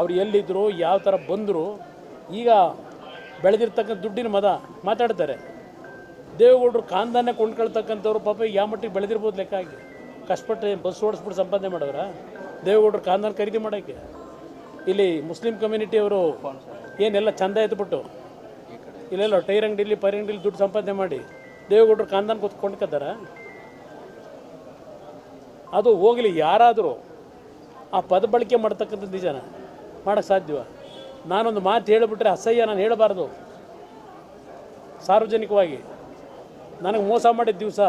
ಅವ್ರು ಎಲ್ಲಿದ್ದರು ಯಾವ ಥರ ಬಂದರು, ಈಗ ಬೆಳೆದಿರ್ತಕ್ಕಂಥ ದುಡ್ಡಿನ ಮದ ಮಾತಾಡ್ತಾರೆ. ದೇವೇಗೌಡರು ಕಾಂದಾನೆ ಕೊಂಡ್ಕೊಳ್ತಕ್ಕಂಥವ್ರು ಪಾಪ ಯಾವ ಮಟ್ಟಿಗೆ ಬೆಳೆದಿರ್ಬೋದು ಲೆಕ್ಕ ಹಾಕಿ ಕಷ್ಟಪಟ್ಟು ಬಸ್ ಓಡಿಸ್ಬಿಟ್ಟು ಸಂಪಾದನೆ ಮಾಡೋರ? ದೇವೇಗೌಡರು ಕಾಂದಾನ ಖರೀದಿ ಮಾಡೋಕ್ಕೆ ಇಲ್ಲಿ ಮುಸ್ಲಿಂ ಕಮ್ಯುನಿಟಿಯವರು ಏನೆಲ್ಲ ಚಂದ ಎತ್ಬಿಟ್ಟು, ಇಲ್ಲೆಲ್ಲ ಟೈರ್ ಅಂಗಡಿಲಿ, ಪೈರ್ ಅಂಗಡಿಲಿ ದುಡ್ಡು ಸಂಪಾದನೆ ಮಾಡಿ ದೇವೇಗೌಡರು ಕಾಂದಾನ ಕೂತ್ ಕೊಂಡ್ಕೊತಾರ? ಅದು ಹೋಗಲಿ ಯಾರಾದರೂ ಆ ಪದ ಬಳಕೆ ಮಾಡ್ತಕ್ಕಂಥದ್ದು ನಿಜನ? ಮಾಡೋಕ್ಕೆ ಸಾಧ್ಯವ ನಾನೊಂದು ಮಾತು ಹೇಳಿಬಿಟ್ರೆ ಅಸಹ್ಯ ನಾನು ಹೇಳಬಾರ್ದು. ಸಾರ್ವಜನಿಕವಾಗಿ. ನನಗೆ ಮೋಸ ಮಾಡಿದ ದಿವಸ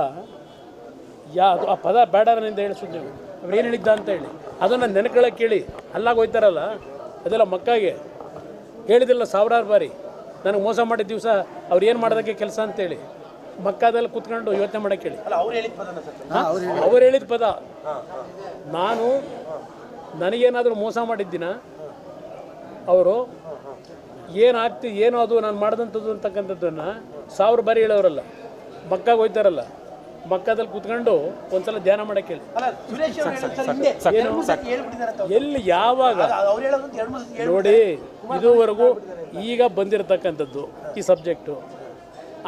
ಯಾ ಅದು ಆ ಪದ ಬೇಡ ನನ್ನಿಂದ ಹೇಳಿಸು ನೀವು. ಅವ್ರು ಏನು ಹೇಳಿದ್ದ ಅಂತ ಹೇಳಿ. ಅದನ್ನು ನೆನಕೊಳ್ಳೋಕೆ ಕೇಳಿ. ಅಲ್ಲಾಗ ಹೋಯ್ತಾರಲ್ಲ ಅದೆಲ್ಲ ಮಕ್ಕಾಗೆ. ಹೇಳಿದಿಲ್ಲ ಸಾವಿರಾರು ಬಾರಿ. ನನಗೆ ಮೋಸ ಮಾಡಿದ ದಿವಸ ಅವ್ರು ಏನು ಮಾಡೋದಕ್ಕೆ ಕೆಲಸ ಅಂತೇಳಿ ಮಕ್ಕಾದಲ್ಲಿ ಕೂತ್ಕೊಂಡು ಯೋಚನೆ ಮಾಡೋಕ್ಕೆ ಹೇಳಿ ಅಲ್ಲ ಅವ್ರು ಹೇಳಿದ ಪದನ ಸರ್? ಅವ್ರು ಹೇಳಿದ ಪದ. ನಾನು ನನಗೇನಾದರೂ ಮೋಸ ಮಾಡಿದ್ದಿನ? ಅವರು ಏನಾಗ್ತಿ ಏನು ಅದು ನಾನು ಮಾಡಿದಂಥದ್ದು ಅಂತಕ್ಕಂಥದ್ದನ್ನು ಸಾವಿರ ಬಾರಿ ಹೇಳೋರಲ್ಲ. ಮಕ್ಕಾಗ ಹೋಯ್ತಾರಲ್ಲ. ಮಕ್ಕದಲ್ಲಿ ಕೂತ್ಕೊಂಡು ಒಂದ್ಸಲ ಧ್ಯಾನ ಮಾಡಕ್ಕೆ. ಎಲ್ಲಿ ಯಾವಾಗ? ನೋಡಿ ಇದುವರೆಗೂ ಈಗ ಬಂದಿರತಕ್ಕಂಥದ್ದು ಈ ಸಬ್ಜೆಕ್ಟು.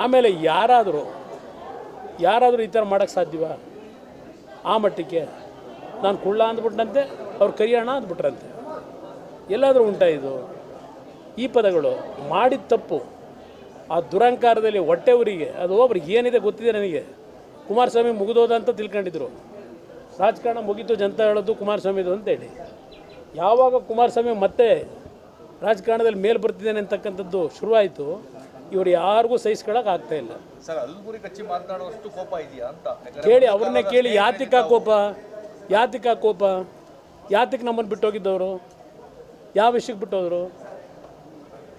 ಆಮೇಲೆ ಯಾರಾದರೂ ಯಾರಾದರೂ ಈ ಥರ ಮಾಡೋಕ್ಕೆ ಸಾಧ್ಯವಾ? ಆ ಮಟ್ಟಕ್ಕೆ ನಾನು ಕುಳ್ಳ ಅಂದ್ಬಿಟ್ನಂತೆ ಅವ್ರು ಕರಿಯೋಣ ಅಂದ್ಬಿಟ್ರಂತೆ. ಎಲ್ಲಾದರೂ ಉಂಟಾ ಇದು? ಈ ಪದಗಳು ಮಾಡಿದ ತಪ್ಪು. ಆ ದುರಂಕಾರದಲ್ಲಿ ಹೊಟ್ಟೆ ಊರಿಗೆ ಅದು ಒಬ್ರಿಗೆ ಏನಿದೆ ಗೊತ್ತಿದೆ ನನಗೆ. ಕುಮಾರಸ್ವಾಮಿ ಮುಗಿದೋದ ಅಂತ ತಿಳ್ಕೊಂಡಿದ್ರು. ರಾಜಕಾರಣ ಮುಗಿತು ಜನತಾ ಹೇಳೋದು ಕುಮಾರಸ್ವಾಮಿದು ಅಂತೇಳಿ ಯಾವಾಗ ಕುಮಾರಸ್ವಾಮಿ ಮತ್ತೆ ರಾಜಕಾರಣದಲ್ಲಿ ಮೇಲೆ ಬರ್ತಿದ್ದೇನೆ ಅಂತಕ್ಕಂಥದ್ದು ಶುರುವಾಯಿತು. ಇವರು ಯಾರಿಗೂ ಸಹಿಸ್ಕೊಳಕ್ಕೆ ಆಗ್ತಾ ಇಲ್ಲ. ಸರ್ ಅಲ್ಗುರಿ ಕಚ್ಚಿ ಮಾತನಾಡುವಷ್ಟು ಕೋಪ ಇದೆಯಾ ಅಂತ? ಕೇಳಿ ಅವ್ರನ್ನೇ ಕೇಳಿ ಯಾತಿಕ ಕೋಪ? ಯಾತಿಕ ಕೋಪ? ಯಾತಿಕ್ ನಮ್ಮನ್ನು ಬಿಟ್ಟೋಗಿದ್ದವರು? ಯಾವ ವಿಷಯಕ್ಕೆ ಬಿಟ್ಟೋದ್ರು?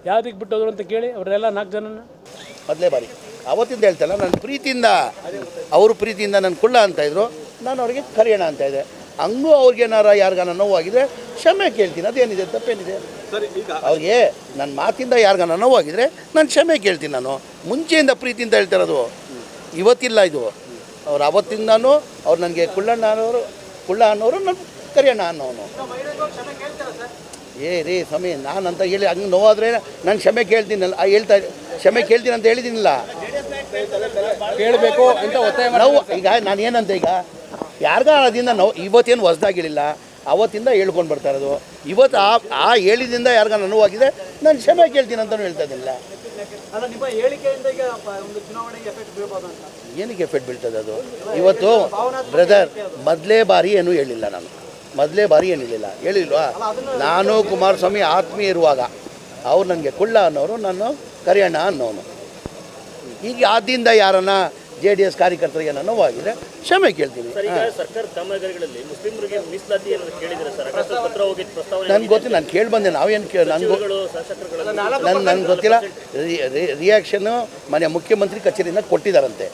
ಯಾವ್ದಕ್ಕೆ ಬಿಟ್ಟೋದ್ರು ಅಂತ ಕೇಳಿ ಅವರೆಲ್ಲ ನಾಲ್ಕು ಜನನ? ಮೊದಲೇ ಬಾರಿ. ಅವತ್ತಿಂದ ಹೇಳ್ತಲ್ಲ ನನ್ನ ಪ್ರೀತಿಯಿಂದ ಅವರು ಪ್ರೀತಿಯಿಂದ ನನ್ನ ಕುಳ್ಳ ಅಂತ ಇದ್ರು ನಾನು ಅವ್ರಿಗೆ ಕರೆಯೋಣ ಅಂತ ಇದೆ ಹಂಗೂ ಅವ್ರಿಗೇನಾರ ಯಾರಿಗಾನ ನೋವಾಗಿದ್ರೆ ಕ್ಷಮೆ ಕೇಳ್ತೀನಿ ಅದೇನಿದೆ ತಪ್ಪೇನಿದೆ. ಸರ್ ಈಗ ಅವ್ರಿಗೆ ನನ್ನ ಮಾತಿಂದ ಯಾರಿಗಾನ ನೋವಾಗಿದ್ರೆ ನಾನು ಕ್ಷಮೆ ಕೇಳ್ತೀನಿ ನಾನು. ಮುಂಚೆಯಿಂದ ಪ್ರೀತಿಯಿಂದ ಹೇಳ್ತಿರೋದು ಇವತ್ತಿಲ್ಲ ಇದು. ಅವ್ರು ಅವತ್ತಿಂದನೂ ಅವ್ರು ನನಗೆ ಕುಳ್ಳಣ್ಣ ಅನ್ನೋರು ಕುಳ್ಳ ಅನ್ನೋರು ನನ್ನ ಕರೆಯೋಣ ಅನ್ನೋನು. ಏ ರೀ ಸ್ವಾಮಿ ನಾನು ಅಂತ ಹೇಳಿ ಹಂಗೆ ನೋವಾದರೆ ನಾನು ಕ್ಷಮೆ ಕೇಳ್ತೀನಲ್ಲ ಹೇಳ್ತಾ ಕ್ಷಮೆ ಕೇಳ್ತೀನಿ ಅಂತ ಹೇಳಿದ್ದೀನಿಲ್ಲ ಕೇಳಬೇಕು ಅಂತ ಒತ್ತಾಯ ನೋವು ಈಗ ನಾನು ಏನಂತ ಈಗ? ಯಾರಿಗ ಅದರಿಂದ ನೋವು ಇವತ್ತೇನು ಹೊಸ್ದಾಗಿರಲಿಲ್ಲ ಅವತ್ತಿಂದ ಹೇಳ್ಕೊಂಡು ಬರ್ತಾ ಇರೋದು. ಇವತ್ತು ಆ ಆ ಹೇಳಿದಿಂದ ಯಾರಿಗ ನೋವಾಗಿದೆ ನಾನು ಕ್ಷಮೆ ಕೇಳ್ತೀನಿ ಅಂತಲೂ ಹೇಳ್ತಾ ಇದ್ದಿಲ್ಲ ನಿಮ್ಮ ಹೇಳಿಕೆಯಿಂದ ಈಗ ಒಂದು ಚುನಾವಣೆಗೆ ಎಫೆಕ್ಟ್ ಬೀಳ್ಬೋದು ಅಂತ. ಏನಕ್ಕೆ ಎಫೆಕ್ಟ್ ಬೀಳ್ತದೆ ಅದು? ಇವತ್ತು ಬ್ರದರ್ ಮೊದಲೇ ಬಾರಿ ಏನೂ ಹೇಳಿಲ್ಲ ನಾನು. ಮೊದಲೇ ಬಾರಿ ಏನಿಲ್ಲ ಹೇಳಿಲ್ವಾ? ನಾನು ಕುಮಾರಸ್ವಾಮಿ ಆತ್ಮೀಯ ಇರುವಾಗ. ಅವ್ರು ನನಗೆ ಕುಳ್ಳ ಅನ್ನೋರು ನಾನು ಕರಿಯಣ್ಣ ಅನ್ನೋನು. ಈಗ ಆದ್ದರಿಂದ ಯಾರನ್ನ ಜೆ ಡಿ ಎಸ್ ಕಾರ್ಯಕರ್ತರಿಗೆ ಏನೋ ನೋವಾಗಿದೆ ಕ್ಷಮೆ ಕೇಳ್ತೀನಿ. ಸರ್ ಈಗ ಸರ್ಕಾರ ಕಾಮಗಾರಿಗಳಲ್ಲಿ ಮುಸ್ಲಿಮರಿಗೆ ಮೀಸಲಾತಿ ಏನಾದ್ರು ಕೇಳಿದ್ರೆ ಸರ್? ಅಕಸ್ಮಾತ್ ಪತ್ರ ಹೋಗಿದ್ದ ಪ್ರಸ್ತಾವನೆ ನನ್ಗೆ ಗೊತ್ತಿಲ್ಲ ನಾನು ಕೇಳಿ ಬಂದೆ ನಾವೇನು ಕೇಳ ನನಗೂ ನನ್ಗೆ ನನ್ನ ನನಗೆ ಗೊತ್ತಿಲ್ಲ. ರಿಯಾಕ್ಷನ್ ಮನೆ ಮುಖ್ಯಮಂತ್ರಿ ಕಚೇರಿಯಿಂದ ಕೊಟ್ಟಿದ್ದಾರಂತೆ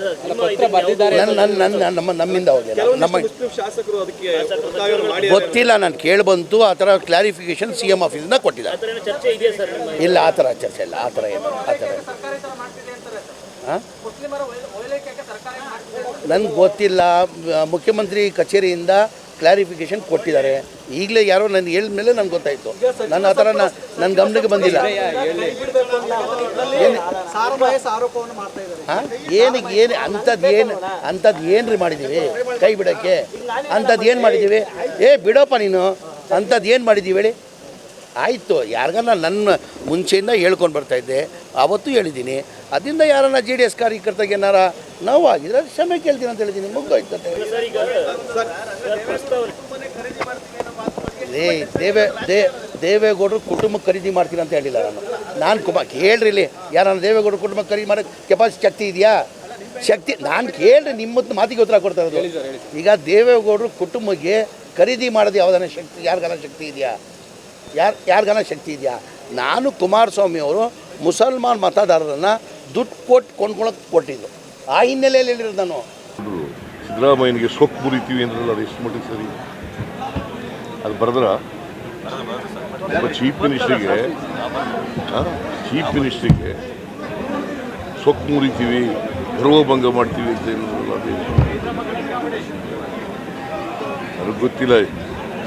ನನ್ನ ನನ್ನ ನನ್ನ ನಮ್ಮ ನಮ್ಮಿಂದ ಹೋಗಿಲ್ಲ ನಮ್ಮ ಮುಸ್ಲಿಂ ಶಾಸಕರು ಅದಕ್ಕೆ ಗೊತ್ತಿಲ್ಲ ನಾನು ಕೇಳಬಂತು ಆ ಥರ ಕ್ಲಾರಿಫಿಕೇಶನ್ ಸಿ ಎಂ ಆಫೀಸಿಂದ ಕೊಟ್ಟಿದ್ದಾರೆ ಆ ಚರ್ಚೆ ಇದೆಯಾ ಸರ್ ಇಲ್ಲ ಆ ಥರ ಚರ್ಚೆ ಇಲ್ಲ ಆ ಥರ ಏನು ಆ ಥರ ನನಗೆ ಗೊತ್ತಿಲ್ಲ ಮುಖ್ಯಮಂತ್ರಿ ಕಚೇರಿಯಿಂದ ಕ್ಲಾರಿಫಿಕೇಶನ್ ಕೊಟ್ಟಿದ್ದಾರೆ. ಈಗಲೇ ಯಾರೋ ನನಗೆ ಹೇಳಿದ ಮೇಲೆ ನನಗೆ ಗೊತ್ತಾಯಿತು. ನನ್ನ ಆ ಥರ ನನ್ನ ಗಮನಕ್ಕೆ ಬಂದಿಲ್ಲ. ಹಾಂ? ಏನಕ್ಕೆ ಏನು ಅಂಥದ್ದು ಏನು ಅಂಥದ್ದು ಏನು ರೀ ಮಾಡಿದ್ದೀವಿ ಕೈ ಬಿಡೋಕ್ಕೆ. ಅಂಥದ್ದು ಏನು ಮಾಡಿದ್ದೀವಿ ಏ, ಬಿಡೋಪ್ಪ ನೀನು. ಅಂಥದ್ದು ಏನು ಮಾಡಿದ್ದೀವಿ ಹೇಳಿ. ಆಯಿತು, ಯಾರಿಗಾನ ನನ್ನ ಮುಂಚೆಯಿಂದ ಹೇಳ್ಕೊಂಡು ಬರ್ತಾಯಿದ್ದೆ ಅವತ್ತು ಹೇಳಿದ್ದೀನಿ. ಅದರಿಂದ ಯಾರನ್ನ ಜೆ ಡಿ ಎಸ್ ಕಾರ್ಯಕರ್ತರಿಗೆ ಏನಾರ ನೋವಾಗಿದ್ರೆ ಕ್ಷಮೆ ಕೇಳ್ತೀನಿ ಅಂತ ಹೇಳಿದ್ದೀನಿ. ಮುಗ್ದೋಯ್ತದೆ ಏ ದೇವೇ ದೇ ದೇವೇಗೌಡರು ಕುಟುಂಬ ಖರೀದಿ ಮಾಡ್ತೀನಿ ಅಂತ ಹೇಳಿಲ್ಲ ನಾನು. ನಾನು ಕುಮಾರ್ ಕೇಳ್ರಿ ಇಲ್ಲಿ. ಯಾರು ದೇವೇಗೌಡರು ಕುಟುಂಬ ಖರೀದಿ ಮಾಡೋಕ್ಕೆ ಕೆಪಾಸಿಟಿ ಶಕ್ತಿ ಇದೆಯಾ? ಶಕ್ತಿ ನಾನು ಕೇಳ್ರಿ ನಿಮ್ಮದು ಮಾತಿಗೆ ಉತ್ತರ ಕೊಡ್ತಾ ಇರೋದು. ಈಗ ದೇವೇಗೌಡರು ಕುಟುಂಬಕ್ಕೆ ಖರೀದಿ ಮಾಡೋದು ಯಾವುದಾನ ಶಕ್ತಿ ಯಾರಿಗಾನ ಶಕ್ತಿ ಇದೆಯಾ? ಯಾರು ಯಾರಿಗಾನ ಶಕ್ತಿ ಇದೆಯಾ? ನಾನು ಕುಮಾರಸ್ವಾಮಿ ಅವರು ಮುಸಲ್ಮಾನ್ ಮತದಾರರನ್ನು ದುಡ್ಡು ಕೊಟ್ಟು ಕೊಂಡ್ಕೊಳಕ್ಕೆ ಕೊಟ್ಟಿದ್ದು. ಆ ಹಿನ್ನೆಲೆಯಲ್ಲಿ ಹೇಳಿರೋದು ನಾನು. ಸಿದ್ದರಾಮಯ್ಯನಿಗೆ ಸೊಕ್ಕು ಮುರಿತೀವಿ ಅಂದ್ರಲ್ಲ ಅದು ಎಷ್ಟು ಮಟ್ಟಿಗೆ ಸರಿ? ಅದು ಬರೆದ್ರ? ಒಬ್ಬ ಚೀಫ್ ಮಿನಿಸ್ಟ್ರಿಗೆ ಚೀಫ್ ಮಿನಿಸ್ಟ್ರಿಗೆ ಸೊಕ್ಕು ಮುರಿತೀವಿ ಗರ್ವಭಂಗ ಮಾಡ್ತೀವಿ ಅಂತ ಹೇಳಿದ್ರಲ್ಲ ಅದು. ನನಗೆ ಗೊತ್ತಿಲ್ಲ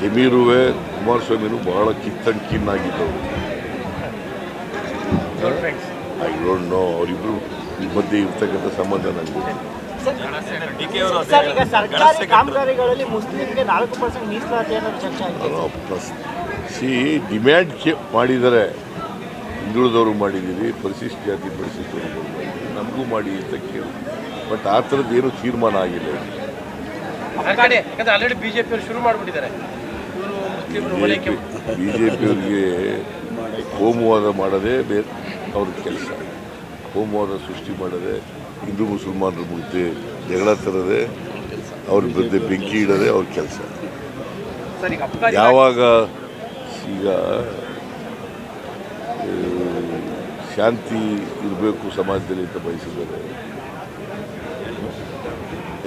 ಜಮೀರುವೆ ಕುಮಾರಸ್ವಾಮಿನೂ ಬಹಳ ಕಿತ್ತಂಡ್ ಕಿನ್ನಾಗಿದ್ದವರು. ಐ ಡೋಂಟ್ ನೋ ಅವರಿಬ್ರು ಮಧ್ಯೆ ಇರ್ತಕ್ಕಂಥ ಸಂಬಂಧ ನನಗೆ ಸರ್ ಈಗ ಸರ್ಕಾರಿ ಕಾಮಗಾರಿಗಳಲ್ಲಿ ಮುಸ್ಲಿಂಗೆ ನಾಲ್ಕು ಪರ್ಸೆಂಟ್ ಮೀಸಲಾತಿ ಅನ್ನೋದು ಚರ್ಚೆ ಆಗಿದೆ. ಪ್ಲಸ್ ಸಿ ಡಿಮ್ಯಾಂಡ್ ಮಾಡಿದ್ದಾರೆ ಹಿಂದುಳಿದವರು ಮಾಡಿದ್ದೀರಿ ಪರಿಶಿಷ್ಟ ಜಾತಿ ಪರಿಶಿಷ್ಟವರು ನಮಗೂ ಮಾಡಿ ಅಂತ ಕೇಳಿ. ಬಟ್ ಆ ಥರದ್ದು ಏನು ತೀರ್ಮಾನ ಆಗಿಲ್ಲ. ಶುರು ಮಾಡಿಬಿಟ್ಟಿದ್ದಾರೆ. ಬಿ ಜೆ ಪಿಯವರಿಗೆ ಕೋಮುವಾದ ಮಾಡೋದೇ ಬೇರೆ ಅವ್ರ ಕೆಲಸ. ಹೋಮವಾದ ಸೃಷ್ಟಿ ಮಾಡೋದೇ ಹಿಂದೂ ಮುಸಲ್ಮಾನರ ಮುಂದೆ ಜಗಳ ತರದೆ ಅವ್ರ ಬಿದ್ದೆ ಬೆಂಕಿ ಇಡೋದೇ ಅವ್ರ ಕೆಲಸ. ಯಾವಾಗ ಈಗ ಶಾಂತಿ ಇರಬೇಕು ಸಮಾಜದಲ್ಲಿ ಅಂತ ಬಯಸಿದ್ದಾರೆ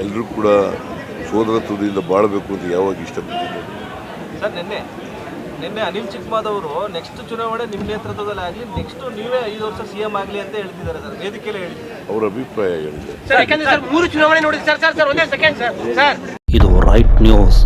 ಎಲ್ಲರೂ ಕೂಡ ಸೋದರತ್ವದಿಂದ ಬಾಳಬೇಕು ಅಂತ ಯಾವಾಗ ಇಷ್ಟಪಟ್ಟಿದ್ದಾರೆ ಸರ್ ನಿನ್ನೆ ಅನಿಲ್ ಚಿಕ್ಮಾದ್ ಅವರು ನೆಕ್ಸ್ಟ್ ಚುನಾವಣೆ ನಿಮ್ಮ ನೇತೃತ್ವದಲ್ಲಿ ಆಗಲಿ ನೆಕ್ಸ್ಟ್ ನೀವೇ ಐದು ವರ್ಷ ಸಿ ಎಂ ಆಗಲಿ ಅಂತ ಹೇಳ್ತಿದ್ದಾರೆ ಸರ್. ವೇದಿಕೆಯಲ್ಲಿ ಹೇಳಿ. ಅವರ ಅಭಿಪ್ರಾಯ ಹೇಳಿದೆ ಸರ್ ಯಾಕಂದ್ರೆ ಸರ್ ಮೂರು ಚುನಾವಣೆ ನೋಡಿ ಸರ್ ಸರ್ ಸರ್ ಒಂದೇ ಸೆಕೆಂಡ್ ಸರ್ ಸರ್. ಇದು ರೈಟ್ ನ್ಯೂಸ್